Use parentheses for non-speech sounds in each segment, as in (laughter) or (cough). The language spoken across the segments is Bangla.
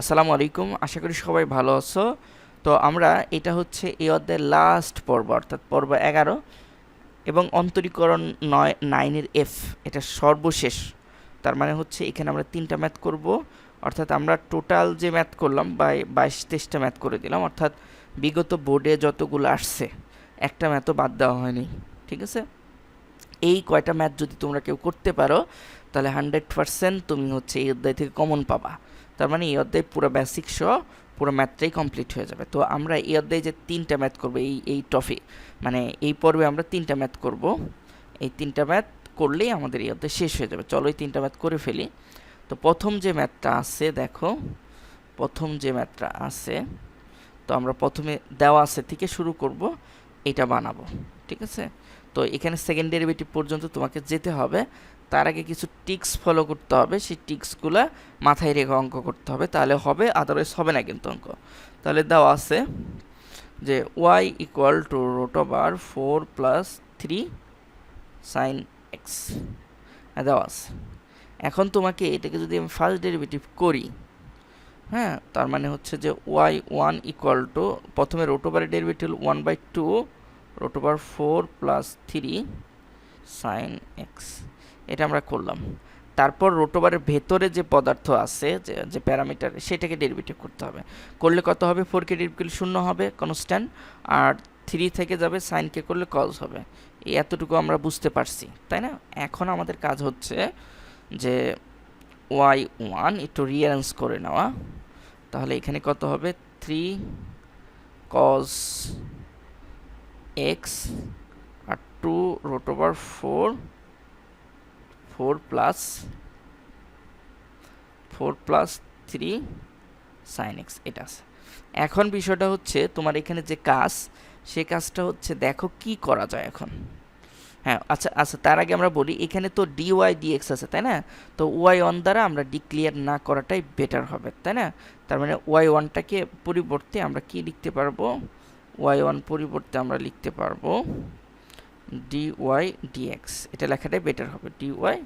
আসসালামু আলাইকুম। আশা করি সবাই ভালো আছো। তো আমরা এটা হচ্ছে এই অধ্যায়ের লাস্ট পর্ব, অর্থাৎ পর্ব এগারো এবং অন্তরীকরণ নয় নাইনের এফ এটা সর্বশেষ। তার মানে হচ্ছে এখানে আমরা তিনটা ম্যাথ করব। অর্থাৎ আমরা টোটাল যে ম্যাথ করলাম বা বাইশ, তেইশটা ম্যাথ করে দিলাম। অর্থাৎ বিগত বোর্ডে যতগুলো আসছে, একটা ম্যাথও বাদ দেওয়া হয়নি, ঠিক আছে? এই কয়টা ম্যাথ যদি তোমরা কেউ করতে পারো, তাহলে হান্ড্রেড পারসেন্ট তুমি হচ্ছে এই অধ্যায় থেকে কমন পাবা। তার মানে এই অধ্যায় পুরো বেসিক সহ পুরো ম্যাথটাই কমপ্লিট হয়ে যাবে। তো আমরা এই অধ্যায়ে যে তিনটা ম্যাথ করব, এই এই টফি মানে এই পর্বে আমরা তিনটা ম্যাথ করব। এই তিনটা ম্যাথ করলেই আমাদের এই অধ্যায় শেষ হয়ে যাবে। চলো এই তিনটা ম্যাথ করে ফেলি। তো প্রথম যে ম্যাথটা আছে, দেখো, প্রথম যে ম্যাথটা আছে, তো আমরা প্রথমে দেওয়া আছে থেকে শুরু করব, এটা বানাবো, ঠিক আছে? তো এখানে সেকেন্ড ডেরিভেটিভ পর্যন্ত তোমাকে যেতে হবে। তার আগে কিছু টিক্স ফলো করতে হবে। সেই টিক্সগুলো মাথায় রেখে অঙ্ক করতে হবে। তাহলে হবে আদারওয়াইজ হবে না কিন্তু অঙ্ক। তাহলে দেওয়া আছে যে Y equal to root over four plus three sine X দেওয়া আছে। এখন তোমাকে এটাকে যদি আমি ফার্স্ট ডেরিভেটিভ করি হ্যাঁ তার মানে হচ্ছে যে ওয়াই ওয়ান ইকুয়াল টু প্রথমে রোট ওভারের derivative one by two root over four plus three sine X. এটা আমরা করলাম। তারপর রোটোবারের ভেতরে যে পদার্থ আছে, যে যে প্যারামিটার, সেটাকে ডেরিভেটিভ করতে হবে। করলে কত হবে? ফোর কে ডেরিভেটিভ শূন্য হবে, কনস্ট্যান্ট। আর থ্রি থেকে যাবে সাইনকে করলে কজ হবে। এই এতটুকু আমরা বুঝতে পারছি, তাই না? এখন আমাদের কাজ হচ্ছে যে ওয়াই ওয়ান একটু রিয়ারেঞ্জ করে নেওয়া। তাহলে এখানে কত হবে? থ্রি কজ এক্স আর two root over four four plus four plus three sine X এটা আছে। এখন বিষয়টা হচ্ছে তোমার এখানে যে কাজ, সে কাজটা হচ্ছে দেখো কি করা যায় এখন। হ্যাঁ আচ্ছা আচ্ছা তার আগে আমরা বলি, এখানে তো ডিওয়াই ডিএক্স আছে, তাই না? তো ওয়াই ওয়ান দ্বারা আমরা ডিক্লিয়ার না করাটাই বেটার হবে, তাই না? তার মানে ওয়াই ওয়ানটাকে পরিবর্তে আমরা কি লিখতে পারব? ওয়াই ওয়ান পরিবর্তে আমরা লিখতে পারব ডি ওয়াই ডিএক্স এটা লেখাটাই বেটার হবে ডি ওয়াই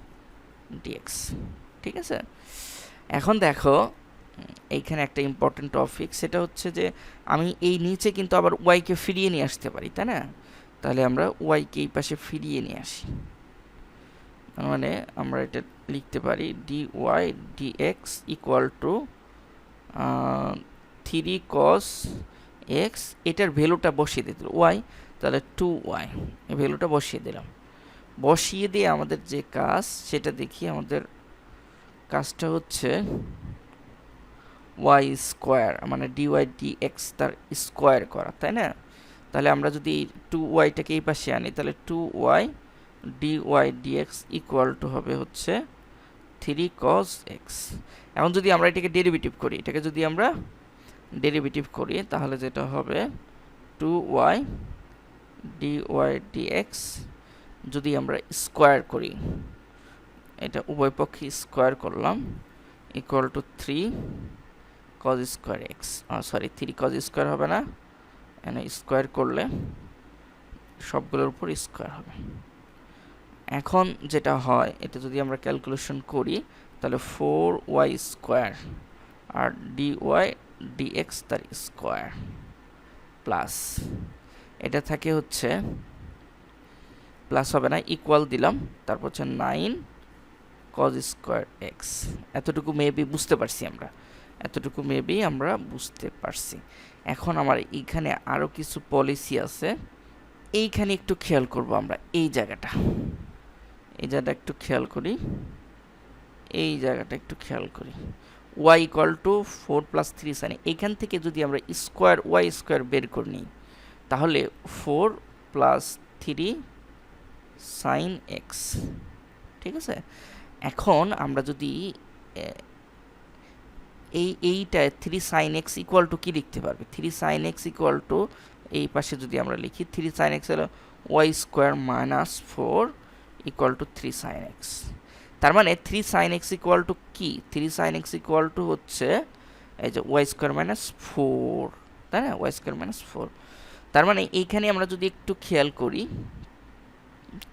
ডিএক্স ঠিক আছে? এখন দেখো, এইখানে একটা ইম্পর্টেন্ট টপিক সেটা হচ্ছে যে আমি এই নিচে কিন্তু আবার ওয়াইকে ফিরিয়ে নিয়ে আসতে পারি, তাই না? তাহলে আমরা ওয়াইকে এই পাশে ফিরিয়ে নিয়ে আসি। মানে আমরা এটা লিখতে পারি D Y D X equal to three cos X, এটার ভ্যালুটা বসিয়ে দিতে ওয়াই, তাহলে টু ওয়াই, এই ভ্যালুটা বসিয়ে দিলাম। বসিয়ে দিয়ে আমাদের যে কাজ, সেটা দেখি আমাদের কাজটা হচ্ছে ওয়াই স্কোয়ার মানে ডিওয়াই ডি এক্স তার স্কোয়ার করা, তাই না? তাহলে আমরা যদি টু ওয়াইটাকে এই পাশে আনি, তাহলে two Y D Y D X equal to হবে হচ্ছে থ্রি কস এক্স এখন যদি আমরা এটাকে ডেরিভেটিভ করি, এটাকে যদি আমরা ডেরিভেটিভ করি, তাহলে যেটা হবে two Y D Y D X যদি আমরা স্কোয়ার করি, এটা উভয় পক্ষে স্কোয়ার করলাম equal to three cos square X sorry three cos square হবে না, এখানে স্কোয়ার করলে সবগুলোর উপর স্কোয়ার হবে। এখন যেটা হয়, এটা যদি আমরা ক্যালকুলেশন করি, তাহলে ফোর ওয়াই স্কোয়ার আর ডি ওয়াই ডিএক্স তার স্কোয়ার প্লাস, এটা থাকে হচ্ছে প্লাস হবে না ইকুয়াল দিলাম, তারপর হচ্ছে নাইন কজ স্কোয়ার এক্স এতটুকু মেবি বুঝতে পারছি আমরা, এতটুকু মেবি আমরা বুঝতে পারছি। এখন আমার এইখানে আরও কিছু পলিসি আছে, এইখানে একটু খেয়াল করব আমরা, এই জায়গাটা। এই জায়গাটা একটু খেয়াল করি, এই জায়গাটা একটু খেয়াল করি। Y equal to four plus three sine এইখান থেকে যদি আমরা স্কোয়ার ওয়াই স্কোয়ার বের করে নিই, তাহলে four plus three sine X ঠিক আছে? এখন আমরা যদি এই এইটায় three sine X equal to কী লিখতে পারবে? Three sine X equal to এই পাশে যদি আমরা লিখি থ্রি সাইন এক্স হলো Y square minus four equal to three sine X তার মানে three sine X equal to কি? Three sine X equal to হচ্ছে এই যে ওয়াই স্কোয়ার মাইনাস ফোর তাই না? ওয়াই স্কোয়ার মাইনাস ফোর তার মানে এইখানে আমরা যদি একটু খেয়াল করি,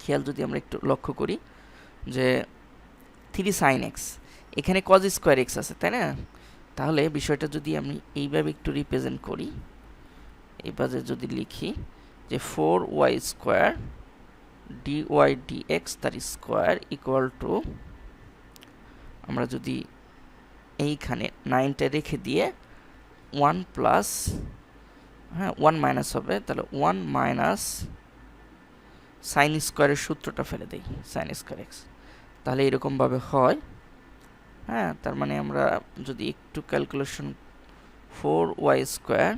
খেয়াল যদি আমরা একটু লক্ষ্য করি যে থ্রি সাইন এক্স এখানে কজ স্কোয়ার এক্স আছে, তাই না? তাহলে বিষয়টা যদি আমি এইভাবে একটু রিপ্রেজেন্ট করি, এইভাবে যদি লিখি যে four Y square D X তার স্কোয়ার ইকুয়াল টু আমরা যদি এইখানে নাইনটা রেখে দিয়ে ওয়ান প্লাস হ্যাঁ ওয়ান মাইনাস হবে, তাহলে ওয়ান মাইনাস সাইন স্কোয়ারের সূত্রটা ফেলে দেই সাইন স্কোয়ার এক্স তাহলে এরকমভাবে হয় হ্যাঁ তার মানে আমরা যদি একটু calculation four Y square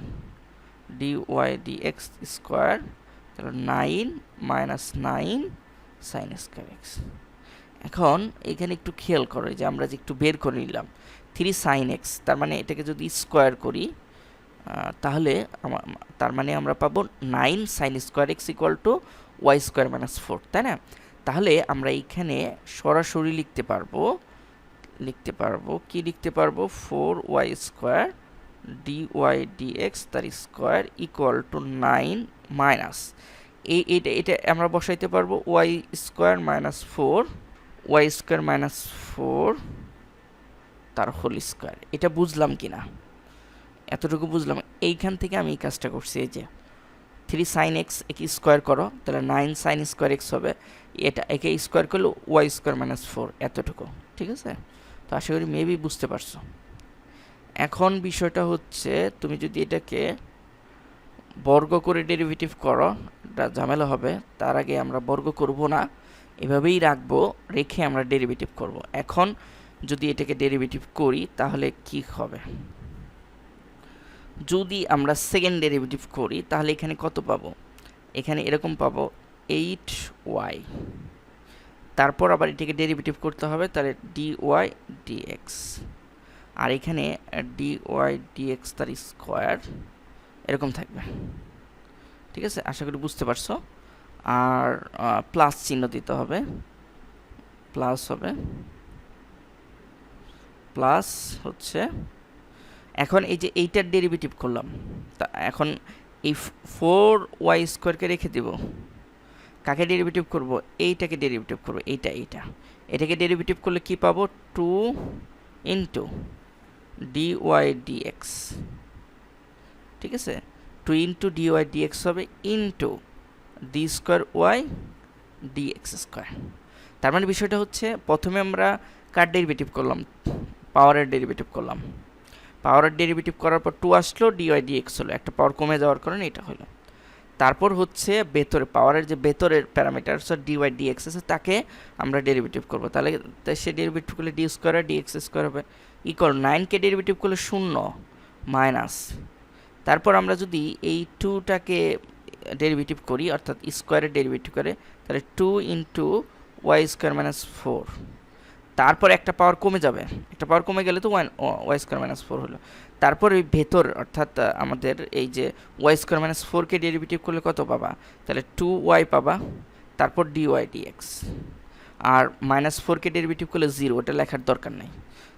D Y D X square তাহলে nine minus nine sine square X এখন এখানে একটু খেয়াল করো যে আমরা যে একটু বের করে নিলাম থ্রি সাইন এক্স তার মানে এটাকে যদি স্কোয়ার করি তাহলে তার মানে আমরা পাবো nine sine square X equal to Y square minus four তাই না? তাহলে আমরা এইখানে সরাসরি লিখতে পারব লিখতে পারব, কি লিখতে পারব? Four Y square D Y D X তার square equal to nine minus. এই এটা এটা আমরা বসাইতে পারব Y square minus four, Y square minus four তার হোল স্কোয়ার। এটা বুঝলাম কি না? এতটুকু বুঝলাম। এইখান থেকে আমি এই কাজটা করছি, এই যে থ্রি সাইন এক্স একে স্কোয়ার করো, তাহলে নাইন সাইন স্কোয়ার এক্স হবে। এটা, একে স্কোয়ার করলে ওয়াই স্কোয়ার মাইনাস ফোর, এতটুকু, ঠিক আছে? তো আশা করি মেবি বুঝতে পারছ। এখন বিষয়টা হচ্ছে, তুমি যদি এটাকে বর্গ করে ডেরিভেটিভ করো, এটা ঝামেলা হবে, তার আগে আমরা বর্গ করব না, এভাবেই রাখব, রেখে আমরা ডেরিভেটিভ করব। এখন যদি এটাকে ডেরিভেটিভ করি, তাহলে কি হবে? যদি আমরা সেকেন্ড ডেরিভেটিভ করি, তাহলে এখানে কত পাবো? এখানে এরকম পাবো এইট ওয়াই তারপর আবার এটাকে ডেরিভেটিভ করতে হবে, তাহলে ডি ওয়াই ডিএক্স আর এখানে ডি ওয়াই ডিএক্স তার স্কোয়ার এরকম থাকবে। ঠিক আছে? আশা করি বুঝতে পারছ। আর প্লাস চিহ্ন দিতে হবে। প্লাস হবে। প্লাস হচ্ছে, এখন এই যে এইটার ডেরিভেটিভ করলাম, তা এখন এই ফোর ওয়াই স্কোয়ারকে রেখে দেব। কাকে ডেরিভেটিভ করব? এইটাকে ডেরিভেটিভ করব। এইটা এইটা। এটাকে ডেরিভেটিভ করলে কি পাবো? Two into D Y D X ঠিক আছে? Two into D Y D X হবে into D square Y D X square. তার মানে বিষয়টা হচ্ছে প্রথমে আমরা কার ডেরিভেটিভ করলাম? পাওয়ারের ডেরিভেটিভ করলাম। পাওয়ারের ডেরিভেটিভ করার পর টু আসলো ডিওয়াই ডিএক্স হলো। একটা পাওয়ার কমে যাওয়ার কারণে এটা হলো। তারপর হচ্ছে ভেতরে, পাওয়ারের যে ভেতরের প্যারামিটারস ডিওয়াই ডিএক্স আছে, তাকে আমরা ডেরিভেটিভ করব। তাহলে সে ডেরিভেটিভ করলে D square D X square হবে। ইকুয়াল নাইনকে ডেরিভেটিভ করলে শূন্য মাইনাস তারপর আমরা যদি এই টুটাকে ডেরিভেটিভ করি, অর্থাৎ স্কোয়ারের ডেরিভেটিভ করে, তাহলে two into Y square minus four তারপর একটা পাওয়ার কমে যাবে। একটা পাওয়ার কমে গেলে তো one Y square minus four হলো। তারপর ওই ভেতর, অর্থাৎ আমাদের এই যে ওয়াই স্কোয়ার মাইনাস ফোরকে ডেরিভেটিভ করলে কত পাবা? তাহলে টু ওয়াই পাবা। তারপর ডি ওয়াই ডিএক্স আর মাইনাস ফোরকে ডেরিভেটিভ করলে জিরো ওটা লেখার দরকার নেই।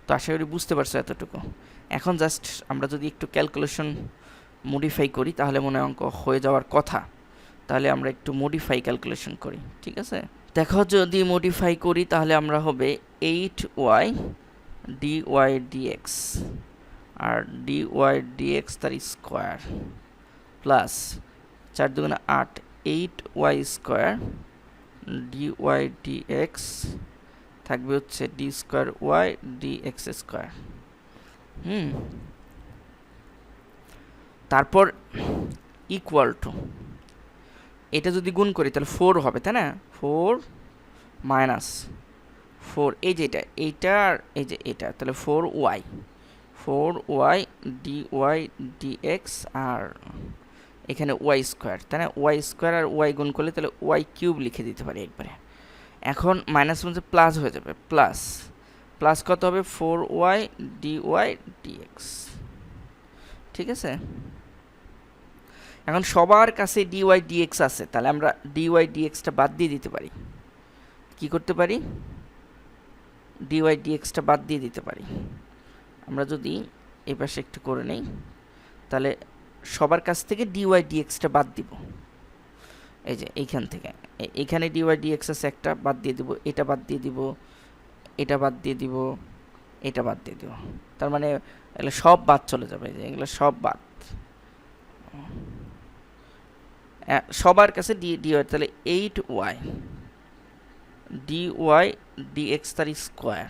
তো আশা করি বুঝতে পারছ এতটুকু। এখন জাস্ট আমরা যদি একটু ক্যালকুলেশন মডিফাই করি, তাহলে মনে অঙ্ক হয়ে যাওয়ার কথা। তাহলে আমরা একটু মডিফাই ক্যালকুলেশন করি, ঠিক আছে? দেখো যদি মডিফাই করি, তাহলে আমরা হবে eight Y D Y D X আর ডি ওয়াই ডিএক্স তার স্কোয়ার প্লাস চার দুগুণে আট eight Y square D Y D X থাকবে হচ্ছে D square Y D X square হুম? তারপর ইকুয়াল টু এটা যদি গুণ করি তাহলে ফোর হবে, তাই না? ফোর মাইনাস ফোর এই যে এটা, এইটা আর এই যে এটা, তাহলে four Y four Y D Y D X আর এখানে ওয়াই স্কোয়ার তাই না? ওয়াই স্কোয়ার আর ওয়াই গুণ করলে তাহলে ওয়াই কিউব লিখে দিতে পারি একবারে। এখন মাইনাস বলছে প্লাস হয়ে যাবে প্লাস প্লাস কত হবে? Four Y D Y D X ঠিক আছে? এখন সবার কাছে ডিওয়াই ডিএক্স আছে, তাহলে আমরা ডিওয়াই ডিএক্সটা বাদ দিয়ে দিতে পারি। কি করতে পারি? ডিওয়াই ডিএক্সটা বাদ দিয়ে দিতে পারি। আমরা যদি এই পাশে একটু করে নেই, তাহলে সবার কাছ থেকে ডিওয়াই ডিএক্সটা বাদ দিব। এই যে এইখান থেকে এখানে ডিওয়াই ডিএক্স আছে, একটা বাদ দিয়ে দিব, এটা বাদ দিয়ে দিব, এটা বাদ দিয়ে দিব এটা বাদ দিয়ে দিও তার মানে এগুলো সব বাদ চলে যাবে, যে এগুলো সব বাদ। সবার কাছে ডি ডি ওয়াই তাহলে eight y d y d x তার square,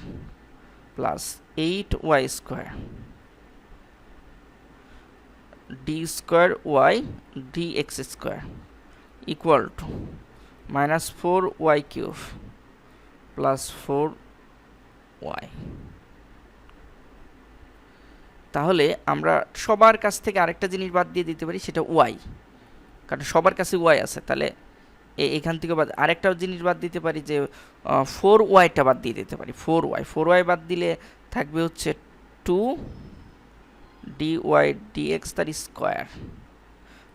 plus eight y square, d square y d x square, equal to minus four y cube, plus four y. তাহলে আমরা সবার কাছ থেকে আরেকটা জিনিস বাদ দিয়ে দিতে পারি, সেটা ওয়াই। কারণ সবার কাছে ওয়াই আছে, তাহলে এখান থেকে বাদ, আরেকটা জিনিস বাদ দিতে পারি যে ফোর ওয়াইটা বাদ দিয়ে দিতে পারি, ফোর ওয়াই। ফোর ওয়াই বাদ দিলে থাকবে হচ্ছে two d y d x তার স্কোয়ার,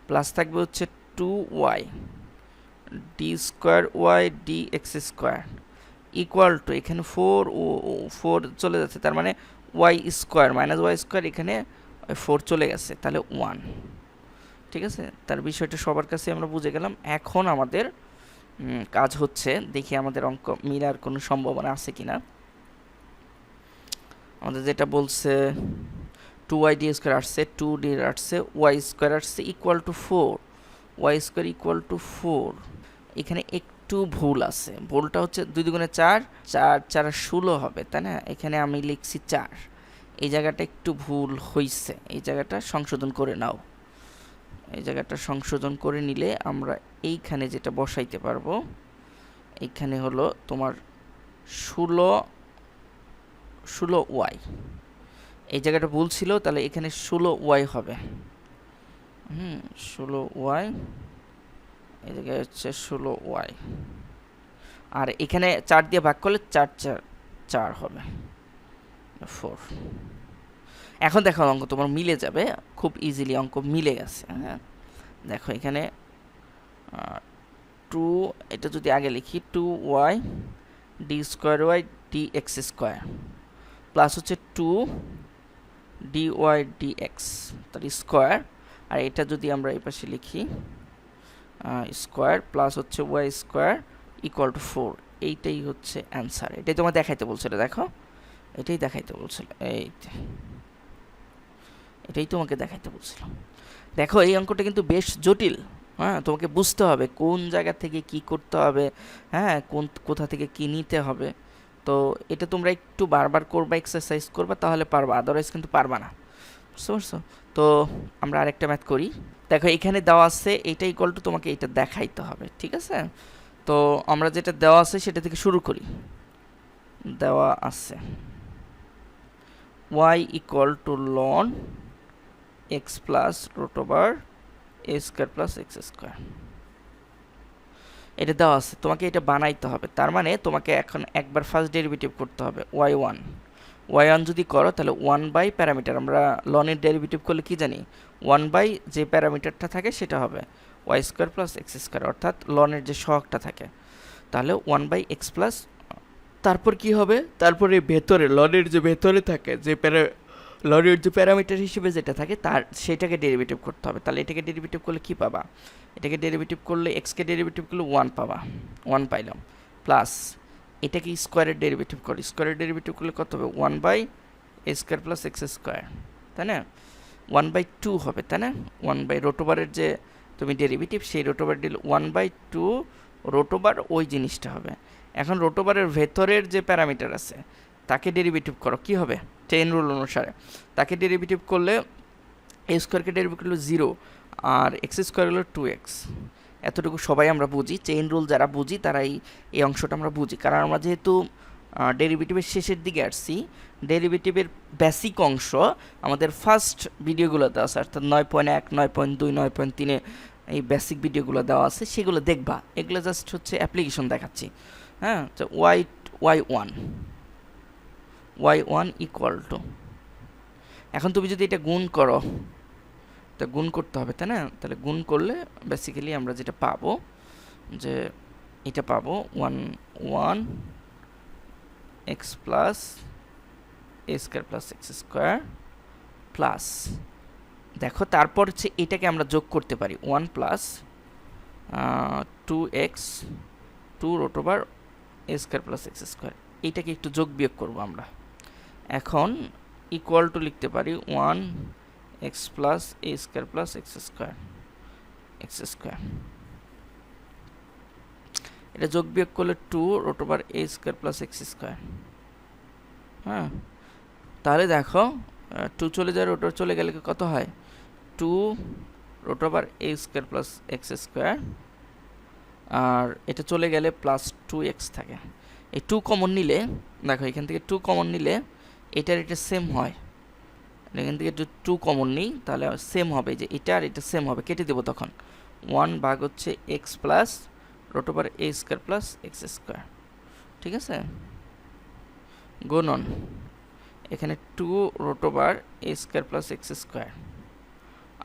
প্লাস থাকবে হচ্ছে two y d square y d x square, equal to, এখানে ফোর ও, ফোর চলে যাচ্ছে, তার মানে y square, minus y square এখানে ফোর চলে গেছে, তাহলে ওয়ান। ঠিক আছে? তার বিষয়টা সবার কাছে আমরা বুঝে গেলাম। এখন আমাদের কাজ হচ্ছে, দেখি আমাদের অঙ্ক মিলার কোনো সম্ভাবনা আছে কিনা। আমাদের যেটা বলছে টু ওয়াই ডি স্কোয়ার আসছে টু ডি আসছে ওয়াই স্কোয়ার আসছে equal to four y square equal to four এখানে একটু ভুল আছে। ভুলটা হচ্ছে দুই দুগুণে চার চার চার ষোলো হবে, তাই না? এখানে আমি লিখছি চার। এই জায়গাটা একটু ভুল হইছে। এই জায়গাটা সংশোধন করে নাও। এই জায়গাটা সংশোধন করে নিলে আমরা এইখানে যেটা বসাইতে পারব, এইখানে হলো তোমার ষোলো ষোলো ওয়াই। এই জায়গাটা ভুল ছিল, তাহলে এখানে ষোলো ওয়াই হবে। হুম, ষোলো ওয়াই জায়গায় হচ্ছে ষোলো ওয়াই। আর এখানে চার দিয়ে ভাগ করলে চার চার চার হবে। ফোর। এখন দেখো অঙ্ক, তোমার মিলে যাবে। খুব ইজিলি অঙ্ক মিলে গেছে হ্যাঁ? দেখো এখানে টু, এটা যদি আগে লিখি, two y d square y d x square, plus হচ্ছে two d y d x তার স্কোয়ার। আর এটা যদি আমরা এই পাশে লিখি স্কোয়ার প্লাস হচ্ছে y square equal to four এইটাই হচ্ছে অ্যান্সার এটাই তোমার দেখাইতে বলছিল, দেখো? এটাই দেখাইতে বলছিল, এই। এটাই তোমাকে দেখাইতে বলছিলাম দেখো, এই অঙ্কটা কিন্তু বেশ জটিল। হ্যাঁ তোমাকে বুঝতে হবে কোন জায়গা থেকে কি করতে হবে। হ্যাঁ কোন, কোথা থেকে কি নিতে হবে। তো এটা তোমরা একটু বারবার করবা এক্সারসাইজ করবা, তাহলে পারবা। আদারওয়াইজ কিন্তু পারবা না। বুঝতে পারছ? তো আমরা আরেকটা ম্যাথ করি। দেখো, এখানে দেওয়া আছে এইটা ইকুয়াল টু তোমাকে এটা দেখাইতে হবে, ঠিক আছে? তো আমরা যেটা দেওয়া আছে সেটা থেকে শুরু করি। দেওয়া আছে। y equal to ln x plus root over a square plus x square এটা দেওয়া আছে। তোমাকে এটা বানাইতে হবে। তার মানে তোমাকে এখন একবার ফার্স্ট ডেরিভেটিভ করতে হবে ওয়াই ওয়ান ওয়াই ওয়ান যদি করো, তাহলে ওয়ান বাই প্যারামিটার আমরা লনের ডেরিভেটিভ করলে কি জানি? ওয়ান বাই যে প্যারামিটারটা থাকে, সেটা হবে y square plus x square অর্থাৎ লনের যে সহগটা থাকে। তাহলে ওয়ান বাই এক্স প্লাস তারপর কি হবে? তারপরে ভেতরে লনের যে ভেতরে থাকে, যে প্যারা লনের যে প্যারামিটার হিসেবে যেটা থাকে, তার, সেটাকে ডেরিভেটিভ করতে হবে। তাহলে এটাকে ডেরিভেটিভ করলে কি পাবা? এটাকে ডেরিভেটিভ করলে এক্সকে ডেরিভেটিভ করলে ওয়ান পাবা। ওয়ান পাইলাম। প্লাস এটাকে স্কোয়ারের ডেরিভেটিভ করো। স্কোয়ারের ডেরিভেটিভ করলে কত হবে? One by a square plus x square তাই না? ওয়ান বাই টু হবে, তাই না? ওয়ান বাই রোটোবারের যে তুমি ডেরিভেটিভ সেই রোটোবার দিলে ওয়ান বাই টু রোটোবার ওই জিনিসটা হবে। এখন রোটোবারের ভেতরের যে প্যারামিটার আছে, তাকে ডেরিভেটিভ করো, কি হবে? টেন রুল অনুসারে। তাকে ডেরিভেটিভ করলে এ স্কোয়ারকে ডেরিভেটিভ করলে জিরো আর এক্স স্কোয়ার হলো টু এক্স এতটুকু সবাই আমরা বুঝি চেইন রুল যারা বুঝি তারা এই এই অংশটা আমরা বুঝি। কারণ আমরা যেহেতু ডেরিভেটিভের শেষের দিকে আসছি ডেরিভেটিভের বেসিক অংশ আমাদের ফার্স্ট ভিডিওগুলোতে আছে, অর্থাৎ নয় পয়েন্ট এক, নয় পয়েন্ট দুই, নয় পয়েন্ট তিনে এই বেসিক ভিডিওগুলো দেওয়া আছে, সেগুলো দেখবা। এগুলো জাস্ট হচ্ছে অ্যাপ্লিকেশন দেখাচ্ছি। হ্যাঁ তো y y one y one equal to এখন তুমি যদি এটা গুণ করো তা গুণ করতে হবে, তাই না? তাহলে গুণ করলে বেসিক্যালি আমরা যেটা পাবো, যে এটা পাবো one one x plus a square plus x square plus দেখো, তারপর হচ্ছে এটাকে আমরা যোগ করতে পারি one plus two x two root over a square plus x square এইটাকে একটু যোগ বিয়োগ করব আমরা। এখন ইকুয়াল টু লিখতে পারি one x plus a square plus x square x square এটা যোগ বিয়োগ করলে two root over a square plus x square হ্যাঁ? তাহলে দেখো টু চলে যায় রোটার চলে গেলে কত হয়? Two root over a square plus x square আর এটা চলে গেলে প্লাস টু এক্স থাকে। এই টু কমন নিলে, দেখো এখান থেকে টু কমন নিলে, এটার এটা সেম হয়। এখান থেকে যদি টু কমন নিই, তাহলে সেম হবে যে এটা আর এটা সেম হবে, কেটে দেবো তখন। ওয়ান ভাগ হচ্ছে x plus root over a square plus x square ঠিক আছে? গুণন, এখানে two root over a square plus x square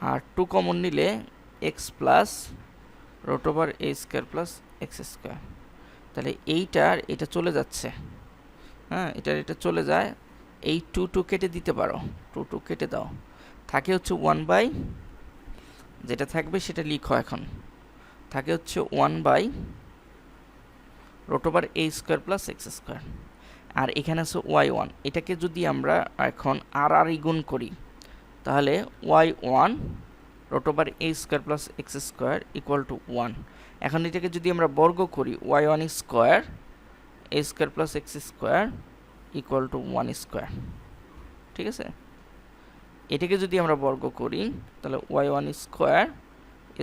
R two common নিলে x plus root over a square plus x square তাহলে এইটার এটা চলে যাচ্ছে। হ্যাঁ এটার এটা চলে যায় এই টু টু কেটে দিতে পারো। টু টু কেটে দাও। থাকে হচ্ছে ওয়ান বাই যেটা থাকবে সেটা লিখো এখন। থাকে হচ্ছে one by root over a square plus x square আর এখানে আছে ওয়াই ওয়ান এটাকে যদি আমরা এখন আর আর গুণ করি, তাহলে y one root over a square plus x square equal to one এখন এটাকে যদি আমরা বর্গ করি y one square a square plus x square equal to one square ঠিক আছে? এটাকে যদি আমরা বর্গ করি, তাহলে y one square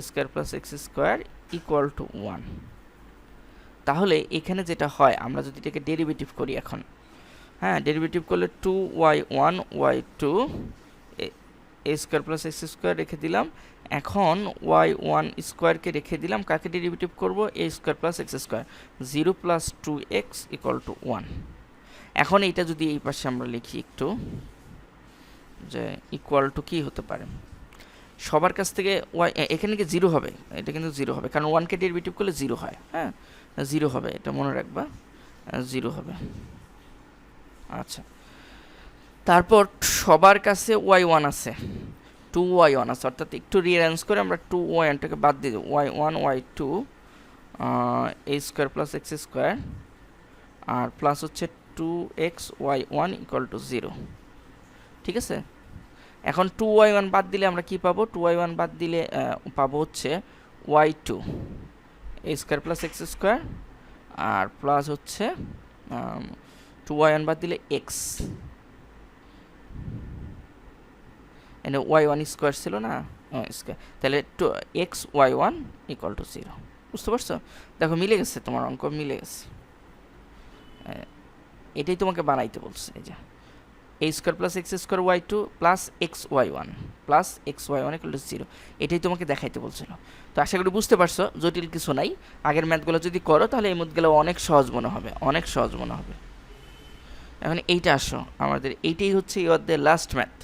square plus x square equal to one তাহলে এখানে যেটা হয়, আমরা যদি এটাকে ডেরিভেটিভ করি এখন হ্যাঁ ডেরিভেটিভ করলে two y one y two a square plus x square রেখে দিলাম। এখন ওয়াই ওয়ান স্কোয়ারকে রেখে দিলাম, কাকে ডেরিভেটিভ করব? A square plus x square zero plus two x equal to one এখন এইটা যদি এই পাশে আমরা লিখি একটু, যে ইকুয়াল টু কী হতে পারে? সবার কাছ থেকে ওয়াই এখানে কি জিরো হবে? এটা কিন্তু জিরো হবে। কারণ ওয়ান ওয়ানকে ডেরিভেটিভ করলে জিরো হয় হ্যাঁ? জিরো হবে, এটা মনে রাখবা জিরো হবে। আচ্ছা। তারপর সবার কাছে ওয়াই ওয়ান আছে। টু ওয়াই ওয়ান আছে। অর্থাৎ একটু রিয়ারেঞ্জ করে আমরা টু ওয়াই ওয়ানটাকে বাদ দিয়ে দেবো। Y one y two a square plus x square R plus হচ্ছে two x y one equal to zero ঠিক আছে? এখন টু ওয়াই ওয়ান বাদ দিলে আমরা কি পাবো? টু ওয়াই ওয়ান বাদ দিলে পাবো হচ্ছে y two a square plus x square R plus হচ্ছে টু ওয়াই ওয়ান বাদ দিলে এক্স এনে ওয়াই ওয়ান স্কোয়ার ছিল না? স্কোয়ার তাহলে two x y one equal to zero বুঝতে পারছ? দেখো, মিলে গেছে, তোমার অঙ্ক মিলে গেছে। এটাই তোমাকে বানাইতে বলছে, এই যে। A square plus x square y two plus x y one plus x y one equal zero এটাই তোমাকে দেখাইতে বলছিল। তো আশা করি বুঝতে পারছ, জটিল কিছু নাই। আগের ম্যাথগুলো যদি করো, তাহলে এই ম্যাথগুলো অনেক সহজ মনে হবে, অনেক সহজ মনে হবে। এখন এইটা আসো, আমাদের এইটাই হচ্ছে এই অধ্যায়ের লাস্ট ম্যাথ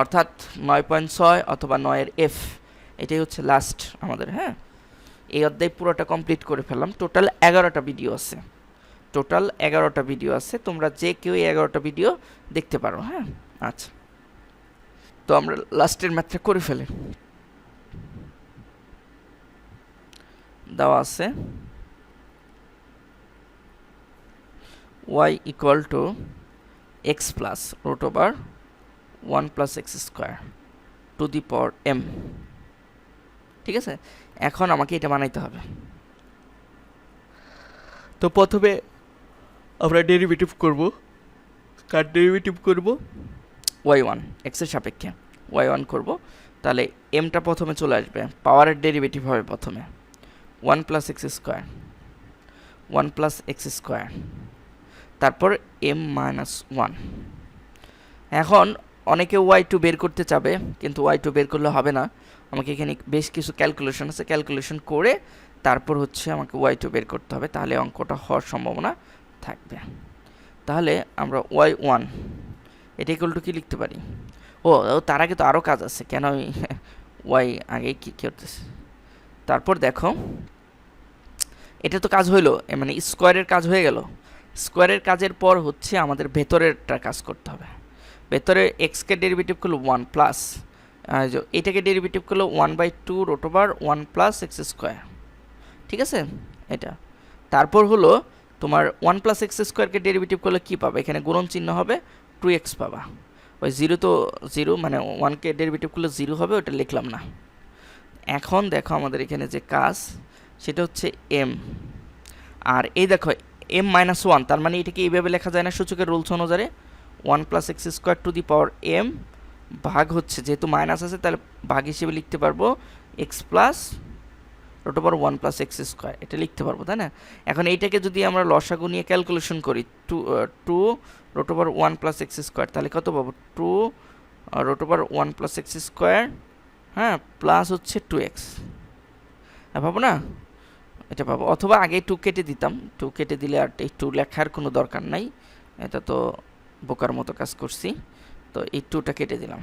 অর্থাৎ নয় পয়েন্ট ছয় অথবা নয়ের এফ এটাই হচ্ছে লাস্ট আমাদের হ্যাঁ? এই অধ্যায় পুরোটা কমপ্লিট করে ফেললাম। টোটাল এগারোটা ভিডিও আছে। টোটাল এগারোটা ভিডিও আছে, তোমরা যে কেউ এগারোটা ভিডিও দেখতে পারো হ্যাঁ? আচ্ছা। তো আমরা লাস্টের ম্যাথটা করে ফেলি। দেওয়া আছে y equal to x plus root over one plus x square to the power m ঠিক আছে? এখন আমাকে এটা বানাইতে হবে। তো প্রথমে আমরা ডেরিভেটিভ করব। কার ডেরিভেটিভ করব? ওয়াই ওয়ান এক্সের সাপেক্ষে ওয়াই ওয়ান করব। তাহলে এমটা প্রথমে চলে আসবে পাওয়ারের ডেরিভেটিভ হবে প্রথমে। One plus x square one plus x square তারপর এম মাইনাস ওয়ান এখন অনেকে ওয়াই টু বের করতে চাবে, কিন্তু ওয়াই টু বের করলে হবে না। আমাকে এখানে বেশ কিছু ক্যালকুলেশন আছে। ক্যালকুলেশন করে তারপর হচ্ছে আমাকে ওয়াই টু বের করতে হবে। তাহলে অঙ্কটা হওয়ার সম্ভাবনা থাকবে। তাহলে আমরা ওয়াই ওয়ান, এটা ইকুয়াল টু কি লিখতে পারি? ও তার আগে তো আরও কাজ আছে, কেন আমি (laughs) ওয়াই আগে কী করতেছি তারপর দেখো, এটা তো কাজ হইল মানে স্কোয়ারের কাজ হয়ে গেল। স্কোয়ারের কাজের পর হচ্ছে আমাদের ভেতরেরটা কাজ করতে হবে। ভেতরে এক্সকে ডেরিভেটিভ করল ওয়ান প্লাস এটাকে ডেরিভেটিভ করল one by two root over one plus x square ঠিক আছে? এটা। তারপর হলো তোমার ওয়ান প্লাস এক্স স্কোয়ারকে ডেরিভেটিভ করলে কী পাবে? এখানে গুণন চিহ্ন হবে টু এক্স পাবা। ওই জিরো তো জিরো মানে ওয়ানকে ডেরিভেটিভ করলে জিরো হবে, ওটা লিখলাম না। এখন দেখো আমাদের এখানে যে কাজ, সেটা হচ্ছে এম। আর এই দেখো, এম মাইনাস ওয়ান, তার মানে এটাকে এইভাবে লেখা যায় না সূচকের রুলস অনুযায়ী। One plus x square to the power m ভাগ হচ্ছে, যেহেতু মাইনাস আছে, তাহলে ভাগ হিসেবে লিখতে পারব x plus root over one plus x square, এটা লিখতে পারব, তাই না? এখন এইটাকে যদি আমরা লসাগু নিয়ে ক্যালকুলেশন করি, two two root over one plus x square, তাহলে কত পাবো? Two root over one plus x square হ্যাঁ প্লাস হচ্ছে টু এক্স। হ্যাঁ পাবো না, এটা পাবো অথবা আগে টু কেটে দিতাম, টু কেটে দিলে আর এই টু লেখার কোনো দরকার নাই, এটা তো বোকার মতো কাজ করছি, তো এই টুটা কেটে দিলাম।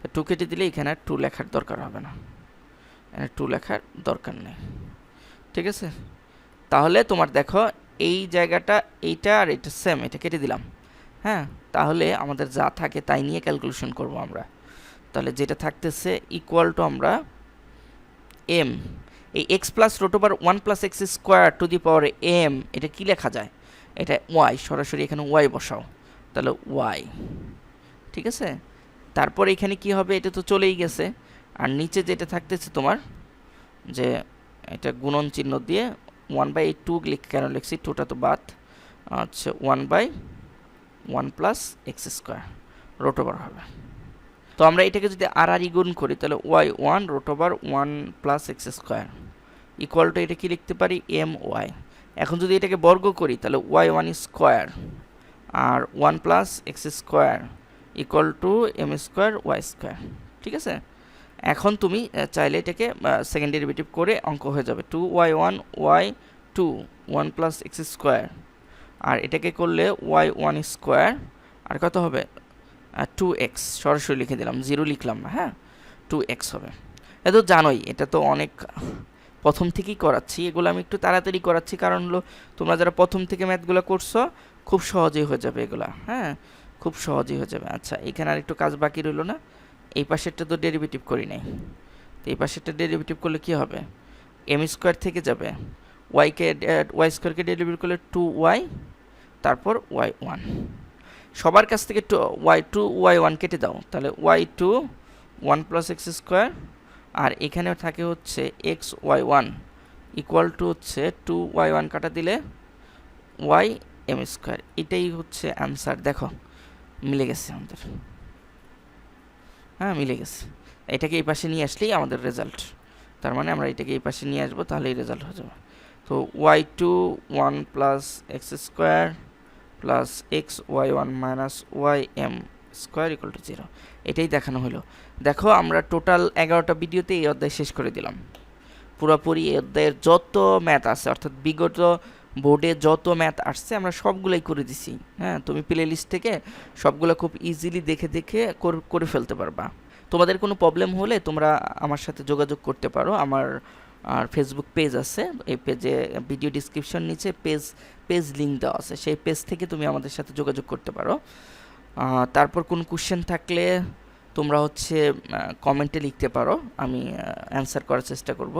তো টু কেটে দিলে এখানে টু লেখার দরকার হবে না। টু লেখার দরকার নেই। ঠিক আছে? তাহলে তোমার দেখো, এই জায়গাটা এইটা আর এটা সেম এটা কেটে দিলাম। হ্যাঁ? তাহলে আমাদের যা থাকে তাই নিয়ে ক্যালকুলেশন করব আমরা। তাহলে যেটা থাকতেছে ইকুয়াল টু আমরা এম এই x plus root over one plus x square to the power m এটা কি লেখা যায়? এটা ওয়াই সরাসরি এখানে ওয়াই বসাও। তাহলে ওয়াই ঠিক আছে? তারপর এখানে কি হবে? এটা তো চলেই গেছে। আর নিচে যেটা থাকতেছে তোমার, যে এটা গুণন চিহ্ন দিয়ে ওয়ান বাই এই টু লিখ কেন লিখছি? টুটা তো বাদ। আচ্ছা one by one plus x square root over হবে। তো আমরা এটাকে যদি আর আর গুণ করি, তাহলে y one root over one plus x square equal to এটা কি লিখতে পারি? এম ওয়াই এখন যদি এটাকে বর্গ করি, তাহলে y one square R one plus x square equal to m square y square ঠিক আছে? এখন তুমি চাইলে এটাকে সেকেন্ড ডেরিভেটিভ করে অঙ্ক হয়ে যাবে। Two y one y two one plus x square আর এটাকে করলে ওয়াই ওয়ান স্কোয়ার আর কত হবে? টু এক্স সরাসরি লিখে দিলাম জিরো লিখলাম না হ্যাঁ? টু এক্স হবে। এটা তো জানোই, এটা তো অনেক, প্রথম থেকেই করাচ্ছি, এগুলো আমি একটু তাড়াতাড়ি করাচ্ছি, কারণ হলো তোমরা যারা প্রথম থেকে ম্যাথগুলো করছ, খুব সহজেই হয়ে যাবে এগুলা হ্যাঁ? খুব সহজেই হয়ে যাবে। আচ্ছা এখানে আর একটু কাজ বাকি রইল না। এই পাশেরটা তো ডেরিভেটিভ করি নাই। তো এই পাশেরটা ডেরিভেটিভ করলে কি হবে? এম স্কোয়ার থেকে যাবে। ওয়াইকে ওয়াই স্কোয়ারকে ডেলিভারি করলে টু ওয়াই তারপর ওয়াই ওয়ান সবার কাছ থেকে two y two y one কেটে দাও। তাহলে y two one plus x square আর এখানে থাকে হচ্ছে x y one equal to হচ্ছে টু ওয়াই ওয়ান কাটা দিলে ওয়াই এম স্কোয়ার এটাই হচ্ছে অ্যান্সার দেখো, মিলে গেছে আমাদের। হ্যাঁ মিলে গেছে। এটাকে এই পাশে নিয়ে আসলেই আমাদের রেজাল্ট তার মানে আমরা এটাকে এই পাশে নিয়ে আসব, তাহলেই রেজাল্ট হয়ে যাবে। তো y two one plus x square plus x y one minus y m square equal to zero এটাই দেখানো হলো। দেখো, আমরা টোটাল এগারোটা ভিডিওতে এই অধ্যায় শেষ করে দিলাম। পুরোপুরি এই অধ্যায়ের যত ম্যাথ আছে, অর্থাৎ বিগত বোর্ডে যত ম্যাথ আসছে আমরা সবগুলোই করে দিছি। হ্যাঁ তুমি প্লে লিস্ট থেকে সবগুলো খুব ইজিলি দেখে দেখে করে ফেলতে পারবা। তোমাদের কোনো প্রবলেম হলে তোমরা আমার সাথে যোগাযোগ করতে পারো। আমার, আর ফেসবুক পেজ আছে। এই পেজে ভিডিও ডিসক্রিপশন নিচে পেজ পেজ লিঙ্ক দেওয়া আছে। সেই পেজ থেকে তুমি আমাদের সাথে যোগাযোগ করতে পারো। তারপর কোনো কোশ্চেন থাকলে তোমরা হচ্ছে কমেন্টে লিখতে পারো, আমি অ্যান্সার করার চেষ্টা করব।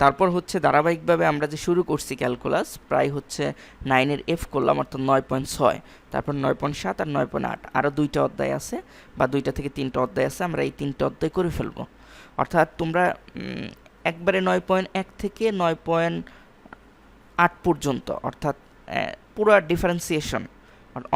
তারপর হচ্ছে ধারাবাহিকভাবে আমরা যে শুরু করছি ক্যালকুলাস প্রায় হচ্ছে নাইনের এফ করলাম, অর্থাৎ নয় পয়েন্ট ছয়। তারপর নয় পয়েন্ট সাত আর নয় পয়েন্ট আট। আরও দুইটা অধ্যায় আছে, বা দুইটা থেকে তিনটা অধ্যায় আছে, আমরা এই তিনটা অধ্যায় করে ফেলব। অর্থাৎ তোমরা একবারে নয় পয়েন্ট এক থেকে নয় পয়েন্ট আট পর্যন্ত, অর্থাৎ পুরো ডিফারেন্সিয়েশন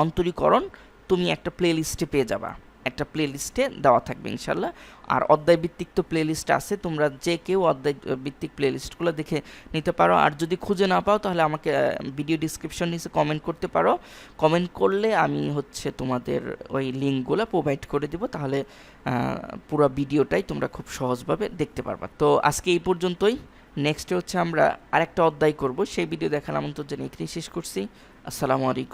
অন্তরীকরণ, তুমি একটা প্লে লিস্টে পেয়ে যাবা। একটা প্লে লিস্টে দেওয়া থাকবে ইনশাল্লাহ আর অধ্যায় ভিত্তিক তো প্লে লিস্ট আছে, তোমরা যে কেউ অধ্যায় ভিত্তিক প্লে লিস্টগুলো দেখে নিতে পারো। আর যদি খুঁজে না পাও, তাহলে আমাকে ভিডিও ডিসক্রিপশন নিচে কমেন্ট করতে পারো। কমেন্ট করলে আমি হচ্ছে তোমাদের ওই লিঙ্কগুলো প্রোভাইড করে দিব। তাহলে পুরো ভিডিওটাই তোমরা খুব সহজভাবে দেখতে পারবা। তো আজকে এই পর্যন্তই। নেক্সটে হচ্ছে আমরা আরেকটা অধ্যায় করব। সেই ভিডিও দেখার আমন্ত্রণ জানিয়ে এখানেই শেষ করছি। আসসালামু আলাইকুম।